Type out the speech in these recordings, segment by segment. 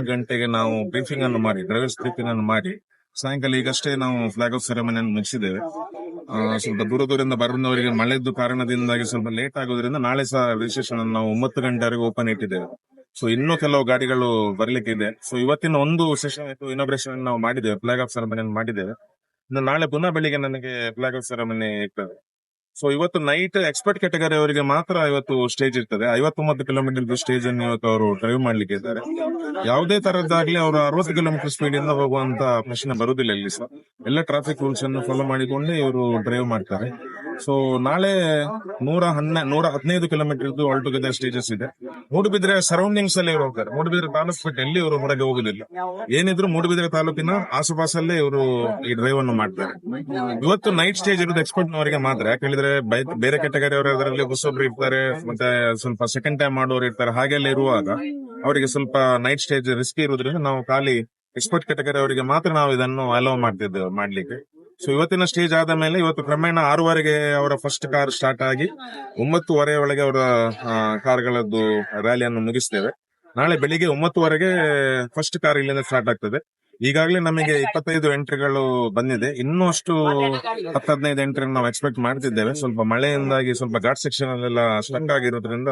ಗಂಟೆಗೆ ನಾವು ಬ್ರೀಫಿಂಗ್ ಅನ್ನು ಮಾಡಿ ಡ್ರೈವರ್ಸ್ ಬ್ರೀಫಿಂಗ್ ಅನ್ನು ಮಾಡಿ ಸಾಯಂಕಾಲ ಈಗಷ್ಟೇ ನಾವು ಫ್ಲಾಗ್ ಆಫ್ ಸೆರೆಮನಿಯನ್ನು ಮುಗಿಸಿದ್ದೇವೆ. ಆ, ಸ್ವಲ್ಪ ದೂರ ದೂರದಿಂದ ಬರುವವರಿಗೆ ಮಳೆದ್ದು ಕಾರಣದಿಂದಾಗಿ ಸ್ವಲ್ಪ ಲೇಟ್ ಆಗೋದ್ರಿಂದ ನಾಳೆ ಸಹ ರಿಜಿಸ್ಟ್ರೇಷನ್ ಅನ್ನು ನಾವು ಒಂಬತ್ತು ಗಂಟೆವರೆಗೆ ಓಪನ್ ಇಟ್ಟಿದ್ದೇವೆ. ಸೊ ಇನ್ನೂ ಕೆಲವು ಗಾಡಿಗಳು ಬರ್ಲಿಕ್ಕೆ ಇದೆ. ಸೊ ಇವತ್ತಿನ ಒಂದು ಸೆಷನ್ ಇನಾಗ್ರೇಷನ್ ನಾವು ಮಾಡಿದ್ದೇವೆ ಫ್ಲಾಗ್ ಆಫ್ ಸೆರೆಮನಿಯನ್ನು ಮಾಡಿದ್ದೇವೆ. ನಾಳೆ ಪುನಃ ಬೆಳಿಗ್ಗೆ ನನಗೆ ಫ್ಲಾಗ್ ಆಫ್ ಸೆರೆಮನಿ ಇರ್ತದೆ ಸೊ ಇವತ್ತು ನೈಟ್ ಎಕ್ಸ್ಪರ್ಟ್ ಕ್ಯಾಟಗರಿ ಅವರಿಗೆ ಮಾತ್ರ ಇವತ್ತು ಸ್ಟೇಜ್ ಇರ್ತದೆ. ಐವತ್ತೊಂಬತ್ತು ಕಿಲೋಮೀಟರ್ ಸ್ಟೇಜ್ ಅನ್ನು ಇವತ್ತು ಅವರು ಡ್ರೈವ್ ಮಾಡ್ಲಿಕ್ಕೆ ಇದ್ದಾರೆ. ಯಾವುದೇ ತರದ್ದಾಗ್ಲಿ ಅವರು ಅರವತ್ತು ಕಿಲೋಮೀಟರ್ ಸ್ಪೀಡ್ ಇಂದ ಹೋಗುವಂತ ಪ್ರಶ್ನೆ ಬರುದಿಲ್ಲ ಇಲ್ಲಿ ಸರ್ ಎಲ್ಲ ಟ್ರಾಫಿಕ್ ರೂಲ್ಸ್ ಅನ್ನು ಫಾಲೋ ಮಾಡಿಕೊಂಡು ಇವರು ಡ್ರೈವ್ ಮಾಡ್ತಾರೆ. ಸೊ ನಾಳೆ ನೂರ ಹನ್ನೆ, ನೂರ ಹದಿನೈದು ಕಿಲೋಮೀಟರ್ ಆಲ್ ಟುಗೆದರ್ ಸ್ಟೇಜಸ್ ಇದೆ. ಮೂಡುಬಿದ್ರೆ ಸರೌಂಡಿಂಗ್ಸ್ ಅಲ್ಲಿ ಇವರು ಹೋಗ್ತಾರೆ. ಮೂಡುಬಿದ್ರೆ ತಾಲೂಕು ಬಿಟ್ಟು ಎಲ್ಲಿ ಇವರು ಹೊರಗೆ ಹೋಗುದಿಲ್ಲ. ಏನಿದ್ರು ಮೂಡುಬಿದ್ರೆ ತಾಲೂಕಿನ ಆಸುಪಾಸಲ್ಲೇ ಇವರು ಈ ಡ್ರೈವ್ ಅನ್ನು ಮಾಡ್ತಾರೆ. ಇವತ್ತು ನೈಟ್ ಸ್ಟೇಜ್ ಇರೋದು ಎಕ್ಸ್ಪರ್ಟ್ ನವರಿಗೆ ಮಾತ್ರ. ಯಾಕೆ ಹೇಳಿದ್ರೆ ಬೇರೆ ಕೆಟಗರಿ ಅವರು ಅದರಲ್ಲಿ ಹೊಸೊಬ್ರು ಇರ್ತಾರೆ, ಮತ್ತೆ ಸ್ವಲ್ಪ ಸೆಕೆಂಡ್ ಟೈಮ್ ಮಾಡೋರು ಇರ್ತಾರೆ ಹಾಗೆಲ್ಲ ಇರುವಾಗ ಅವರಿಗೆ ಸ್ವಲ್ಪ ನೈಟ್ ಸ್ಟೇಜ್ ರಿಸ್ಕ್ ಇರೋದ್ರಿಂದ ನಾವು ಖಾಲಿ ಎಕ್ಸ್ಪರ್ಟ್ ಕೆಟಗರಿ ಅವರಿಗೆ ಮಾತ್ರ ನಾವು ಇದನ್ನು ಅಲೋ ಮಾಡ್ತಿದ್ದೇವೆ ಮಾಡ್ಲಿಕ್ಕೆ. ಸೊ ಇವತ್ತಿನ ಸ್ಟೇಜ್ ಆದ ಮೇಲೆ ಇವತ್ತು ಕ್ರಮೇಣ ಆರೂವರೆಗೆ ಅವರ ಫಸ್ಟ್ ಕಾರ್ ಸ್ಟಾರ್ಟ್ ಆಗಿ ಒಂಬತ್ತುವರೆ ಒಳಗೆ ಅವರ ಕಾರ್ಗಳದ್ದು ರ್ಯಾಲಿಯನ್ನು ಮುಗಿಸ್ತೇವೆ. ನಾಳೆ ಬೆಳಿಗ್ಗೆ ಒಂಬತ್ತುವರೆಗೆ ಫಸ್ಟ್ ಕಾರ್ ಇಲ್ಲಿಂದ ಸ್ಟಾರ್ಟ್ ಆಗ್ತದೆ. ಈಗಾಗಲೇ ನಮಗೆ ಇಪ್ಪತ್ತೈದು ಎಂಟ್ರಿಗಳು ಬಂದಿದೆ. ಇನ್ನೂ ಅಷ್ಟು ಹತ್ತದೈದು ಎಂಟ್ರಿ ನಾವು ಎಕ್ಸ್ಪೆಕ್ಟ್ ಮಾಡ್ತಿದ್ದೇವೆ. ಸ್ವಲ್ಪ ಮಳೆಯಿಂದಾಗಿ ಸ್ವಲ್ಪ ಘಾಟ್ ಸೆಕ್ಷನ್ ಅಲ್ಲೆಲ್ಲ ಸ್ಟಕ್ ಆಗಿರೋದ್ರಿಂದ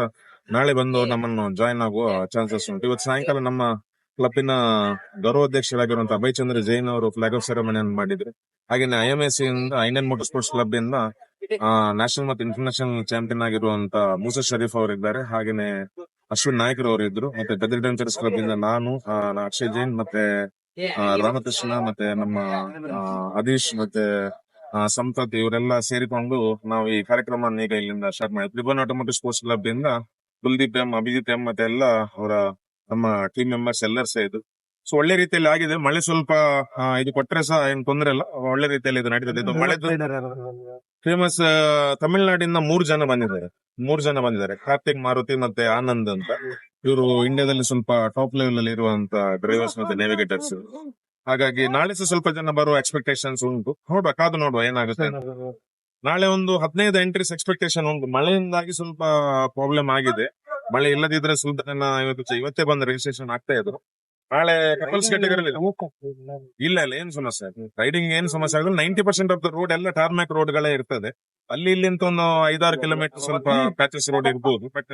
ನಾಳೆ ಬಂದು ನಮ್ಮನ್ನು ಜಾಯಿನ್ ಆಗುವ ಚಾನ್ಸಸ್ ಉಂಟು. ಇವತ್ತು ಸಾಯಂಕಾಲ ನಮ್ಮ ಕ್ಲಬ್ಬಿನ ಗೌರವಾಧ್ಯಕ್ಷರಾಗಿರುವಂತಹ ಅಭಯ್ ಚಂದ್ರ ಜೈನ್ ಅವರು ಫ್ಲಾಗ್ ಆಫ್ ಸೆರೆಮನಿಯನ್ನು ಮಾಡಿದ್ರು. ಹಾಗೆ ಐ ಎಂ ಎಸ್ ಇಂದ ಇಂಡಿಯನ್ ಮೋಟರ್ ಸ್ಪೋರ್ಟ್ಸ್ ಕ್ಲಬ್ ಇಂದ ನ್ಯಾಷನಲ್ ಮತ್ತು ಇಂಟರ್ನ್ಯಾಷನಲ್ ಚಾಂಪಿಯನ್ ಆಗಿರುವಂತ ಮೂಸಾ ಶರೀಫ್ ಅವರಿದ್ದಾರೆ ಹಾಗೇನೆ ಅಶ್ವಿನ್ ನಾಯಕರು ಅವರು ಇದ್ರು. ಮತ್ತೆ ಗದಗ ಅಡ್ವೆಂಚರ್ಸ್ ಕ್ಲಬ್ ಇಂದ ನಾನು ಅಕ್ಷಯ್ ಜೈನ್ ಮತ್ತೆ ರಾಮಕೃಷ್ಣ ಮತ್ತೆ ನಮ್ಮ ಅದೀಶ್ ಮತ್ತೆ ಸಂತತ್ ಇವರೆಲ್ಲ ಸೇರಿಕೊಂಡು ನಾವು ಈ ಕಾರ್ಯಕ್ರಮ ಈಗ ಇಲ್ಲಿಂದ ಸ್ಟಾರ್ಟ್ ಮಾಡಿದ್ವಿ. ತ್ರಿಭುವನ್ ಆಟೋಮೋಟಿವ್ ಸ್ಪೋರ್ಟ್ಸ್ ಕ್ಲಬ್ ಇಂದ, ಕುಲ್ದೀಪ್ ಎಂ, ಅಭಿಜಿತ್ ಎಂ ಮತ್ತೆ ಎಲ್ಲ ಅವರ ನಮ್ಮ ಟೀಮ್ ಮೆಂಬರ್ಸ್ ಎಲ್ಲರೂ ಸಹ ಇದು. ಸೊ ಒಳ್ಳೆ ರೀತಿಯಲ್ಲಿ ಆಗಿದೆ. ಮಳೆ ಸ್ವಲ್ಪ ಆ, ಇದು ಕೊಟ್ರೆ ಸಹ ಏನ್ ತೊಂದ್ರೆ ಇಲ್ಲ. ಒಳ್ಳೆ ರೀತಿಯಲ್ಲಿ ಇದು ನಡೀತದೆ. ಇದು ಮಳೆ ಫೇಮಸ್ ತಮಿಳ್ನಾಡಿಂದ ಮೂರು ಜನ ಬಂದಿದ್ದಾರೆ. ಮೂರು ಜನ ಬಂದಿದ್ದಾರೆ. ಕಾರ್ತಿಕ್ ಮಾರುತಿ ಮತ್ತೆ ಆನಂದ್ ಅಂತ. ಇವರು ಇಂಡಿಯಾದಲ್ಲಿ ಸ್ವಲ್ಪ ಟಾಪ್ ಲೆವೆಲ್ ಅಲ್ಲಿ ಇರುವಂತ ಡ್ರೈವರ್ಸ್ ಮತ್ತೆ ನೇವಿಗೇಟರ್ಸ್ ಹಾಗಾಗಿ ನಾಳೆ ಸಹ ಸ್ವಲ್ಪ ಜನ ಬರುವ ಎಕ್ಸ್ಪೆಕ್ಟೇಷನ್ಸ್ ಉಂಟು. ನೋಡುವ ಕಾದು ನೋಡುವ ಏನಾಗುತ್ತೆ ಅಂತ. ನಾಳೆ ಒಂದು ಹದಿನೈದು ಎಂಟ್ರೀಸ್ ಎಕ್ಸ್ಪೆಕ್ಟೇಷನ್ ಉಂಟು. ಮಳೆಯಿಂದಾಗಿ ಸ್ವಲ್ಪ ಪ್ರಾಬ್ಲಮ್ ಆಗಿದೆ. ಮಳೆ ಇಲ್ಲದಿದ್ರೆ ಸುಲ್ತಾನ ಇವತ್ತು ಇವತ್ತೇ ಬಂದ ರಿಜಿಸ್ಟ್ರೇಷನ್ ಆಗ್ತಾ ಇದ್ರು ನಾಳೆ ಕಪಲ್ಸ್ ಕ್ಯಾಟಗರಿ ಇಲ್ಲ. ಇಲ್ಲ ಏನ್ ಸಮಸ್ಯೆ ರೈಡಿಂಗ್ ಏನ್ ಸಮಸ್ಯೆ ಆಗಲ್ಲ ninety percent of the road ಎಲ್ಲ ಟಾರ್ಮ್ಯಾಕ್ ರೋಡ್ ಗಳೇ ಇರ್ತದೆ. ಅಲ್ಲಿ ಇಲ್ಲಿ ಅಂತ ಒಂದು ಐದಾರು ಕಿಲೋಮೀಟರ್ ಸ್ವಲ್ಪ ಪ್ಯಾಚಸ್ ರೋಡ್ ಇರ್ಬೋದು. ಬಟ್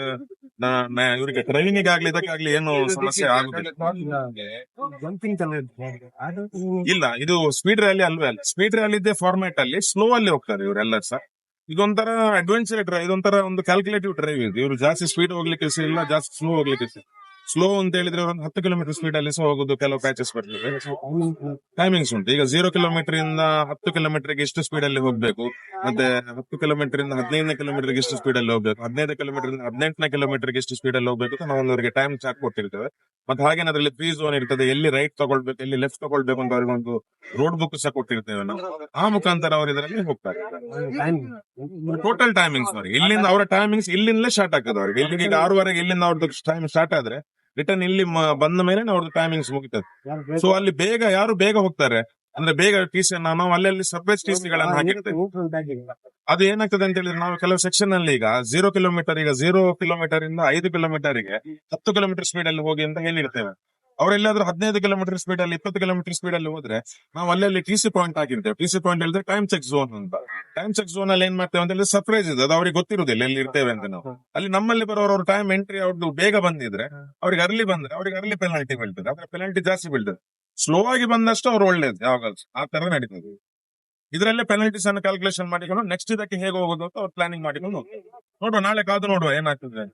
ಇವರಿಗೆ ಟ್ರೈನಿಂಗ್ ಆಗ್ಲಿ ಇದಕ್ಕಾಗ್ಲಿ ಏನು ಸಮಸ್ಯೆ ಆಗುದಿಲ್ಲ. ಇಲ್ಲ ಇದು ಸ್ಪೀಡ್ ರ್ಯಾಲಿ ಅಲ್ವೇ ಅಲ್ಲ. ಸ್ಪೀಡ್ ರ್ಯಾಲಿ ಇದೆ ಫಾರ್ಮ್ಯಾಟ್ ಅಲ್ಲಿ ಸ್ಲೋ ಅಲ್ಲಿ ಹೋಗ್ತಾರೆ ಇವರೆಲ್ಲ ಸಹ. ಇದೊಂಥರ ಅಡ್ವೆಂಚರ್ ಡ್ರೈವ್ ಇದೊಂಥರ ಒಂದು ಕ್ಯಾಲ್ಕುಲೇಟಿವ್ ಡ್ರೈವ್ ಇದೆ. ಇವರು ಜಾಸ್ತಿ ಸ್ಪೀಡ್ ಹೋಗ್ಲಿಕ್ಕೆ ಇಲ್ಲ, ಜಾಸ್ತಿ ಸ್ಲೋ ಹೋಗ್ಲಿಕ್ಕೆ ಸ್ಲೋ ಅಂತ ಹೇಳಿದ್ರೆ ಒಂದು ಹತ್ತು ಕಿಲೋಮೀಟರ್ ಸ್ಪೀಡ್ ಅಲ್ಲಿ ಸಹ ಹೋಗುದು ಕೆಲವು ಪ್ಯಾಚಸ್ ಬರ್ತದೆ. ಟೈಮಿಂಗ್ಸ್ ಉಂಟು. ಈಗ ಜೀರೋ ಕಿಲೋಮೀಟರ್ ಇಂದ ಹತ್ತು ಕಿಲೋಮೀಟರ್ಗೆ ಎಷ್ಟು ಸ್ಪೀಡ್ ಅಲ್ಲಿ ಹೋಗ್ಬೇಕು. ಮತ್ತೆ ಹತ್ತು ಕಿಲೋಮೀಟರ್ ಇಂದ ಹದಿನೈದನೇ ಕಿಲೋಮೀಟರ್ಗೆ ಎಷ್ಟು ಸ್ಪೀಡ್ ಅಲ್ಲಿ ಹೋಗ್ಬೇಕು. ಹದಿನೈದು ಕಿಲೋಮೀಟರ್ ಇಂದ ಹದಿನೆಂಟನೇ ಕಿಲೋಮೀಟರ್ಗೆ ಎಷ್ಟು ಸ್ಪೀಡ್ ಅಲ್ಲಿ ಹೋಗ್ಬೇಕು ನಾವು ಒಂದವರಿಗೆ ಟೈಮ್ ಚಾಕ್ ಕೊಟ್ಟಿರ್ತೇವೆ. ಮತ್ತೆ ಹಾಗೆ ಅದರಲ್ಲಿ ಫ್ರೀ ಝೋನ್ ಇರ್ತದೆ ಎಲ್ಲಿ ರೈಟ್ ತಗೊಳ್ಬೇಕು ಎಲ್ಲಿ ಲೆಫ್ಟ್ ತಗೊಳ್ಬೇಕು ಅಂತ ಅವ್ರಿಗೆ ಒಂದು ರೋಡ್ ಬುಕ್ ಸಹ ಕೊಟ್ಟಿರ್ತೇವೆ ನಾವು. ಆ ಮುಖಾಂತರ ಅವರು ಇದರಲ್ಲಿ ಹೋಗ್ತಾರೆ. ಟೋಟಲ್ ಟೈಮಿಂಗ್ಸ್ ಅವ್ರಿಗೆ ಇಲ್ಲಿಂದ ಅವರ ಟೈಮಿಂಗ್ಸ್ ಇಲ್ಲಿಂದಲೇ ಸ್ಟಾರ್ಟ್ ಆಗ್ತದೆ ಅವ್ರಿಗೆ. ಇಲ್ಲಿಗೆ ಈಗ ಆರೂವರೆಗೆ ಇಲ್ಲಿಂದ ಅವ್ರದ್ದು ಟೈಮ್ ಸ್ಟಾರ್ಟ್ ಆದ್ರೆ ರಿಟರ್ನ್ ಇಲ್ಲಿ ಬಂದ ಮೇಲೆ ಅವ್ರದ್ದು ಟೈಮಿಂಗ್ಸ್ ಮುಗಿತದೆ. ಸೊ ಅಲ್ಲಿ ಬೇಗ ಯಾರು ಬೇಗ ಹೋಗ್ತಾರೆ? ಅಂದ್ರೆ ಬೇಗ ಟಿ ಸಿ ನಾವು ಅಲ್ಲಲ್ಲಿ ಸಬ್ವೆಜ್ ಟಿ ಗಳನ್ನು ಹಾಕಿರ್ತೇವೆ. ಅದು ಏನಾಗ್ತದೆ ಅಂತ ಹೇಳಿದ್ರೆ ನಾವು ಕೆಲವು ಸೆಕ್ಷನ್ ಅಲ್ಲಿ ಈಗ ಜೀರೋ ಕಿಲೋಮೀಟರ್ ಈಗ ಜೀರೋ ಕಿಲೋಮೀಟರ್ ಇಂದ ಐದು ಕಿಲೋಮೀಟರ್ಗೆ ಹತ್ತು ಕಿಲೋಮೀಟರ್ ಸ್ಪೀಡ್ ಅಲ್ಲಿ ಹೋಗಿ ಅಂತ ಹೇಳಿರ್ತೇವೆ. ಅವರೆಲ್ಲಾದ್ರೂ ಹದಿನೈದು ಕಿಲೋಮೀಟರ್ ಸ್ಪೀಡ್ ಅಲ್ಲಿ, ಇಪ್ಪತ್ತು ಕಿಲೋಮೀಟರ್ ಸ್ಪೀಡ್ ಅಲ್ಲಿ ಹೋದ್ರೆ ನಾವು ಅಲ್ಲಲ್ಲಿ ಟಿ ಸಿ ಪಾಯಿಂಟ್ ಆಗಿರ್ತೇವೆ ಟಿ ಸಿ ಪಾಯಿಂಟ್ ಹೇಳಿದ್ರೆ ಟೈಮ್ ಚೆಕ್ ಝೋನ್ ಅಂತ. ಟೈಮ್ ಚೆಕ್ ಝೋನ್ ಅಲ್ಲಿ ಏನ್ ಮಾಡ್ತೇವೆ ಅಂತ ಹೇಳಿದ್ರೆ ಸರ್ಪ್ರೈಸ್ ಇದೆ. ಅದು ಅವ್ರಿಗೆ ಗೊತ್ತಿರುದಿಲ್ಲ ಎಲ್ಲಿ ಇರ್ತೇವೆ ಅಂತ ನಾವು. ಅಲ್ಲಿ ನಮ್ಮಲ್ಲಿ ಬರೋರು ಟೈಮ್ ಎಂಟ್ರಿ ಅವ್ರದ್ದು ಬೇಗ ಬಂದಿದ್ರೆ ಅವ್ರಿಗೆ ಅರ್ಲಿ ಬಂದ್ರೆ ಅವ್ರಿಗೆ ಅರ್ಲಿ ಪೆನಾಲ್ಟಿ ಬೀಳ್ತದೆ. ಅದ್ರ ಪೆನಾಲ್ಟಿ ಜಾಸ್ತಿ ಬೀಳ್ತದೆ. ಸ್ಲೋ ಆಗಿ ಬಂದಷ್ಟು ಅವ್ರು ಒಳ್ಳೇದು ಯಾವಾಗ ಆ ತರ ನಡೀತದೆ. ಇದರಲ್ಲೇ ಪೆನಾಲ್ಟೀಸ್ ಅನ್ನು ಕ್ಯಾಲ್ಕುಲೇಷನ್ ಮಾಡಿಕೊಂಡು ನೆಕ್ಸ್ಟ್ ಇದಕ್ಕೆ ಹೇಗೆ ಹೋಗೋದು ಅಂತ ಅವ್ರು ಪ್ಲಾನಿಂಗ್ ಮಾಡಿಕೊಂಡು. ನೋಡುವ, ನಾಳೆ ಕಾದು ನೋಡುವ ಏನಾಗ್ತದೆ